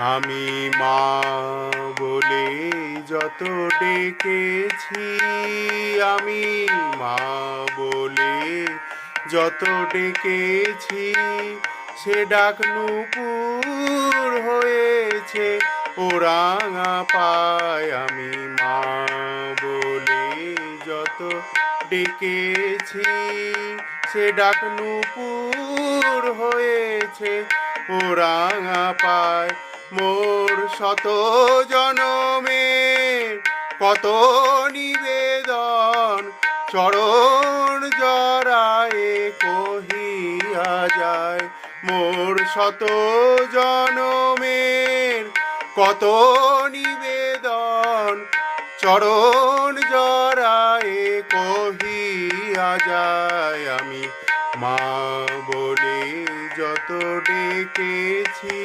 আমি মা বলে যত ডেকেছি, আমি মা বলে যত ডেকেছি, সে ডাক নুপুর হয়েছে ওরাঙা পায়। আমি মা বলে যত ডেকেছি, সে ডাক নুপুর হয়েছে ওরাঙা পায় মোর শত জনমের। কত নিবেদন চরণ জরায়ে কহিয়া যায় মোর শত জনমের। কত নিবেদন চরণ জরায়ে কহিয়া যায় আমি মা বলে যত ডেকেছি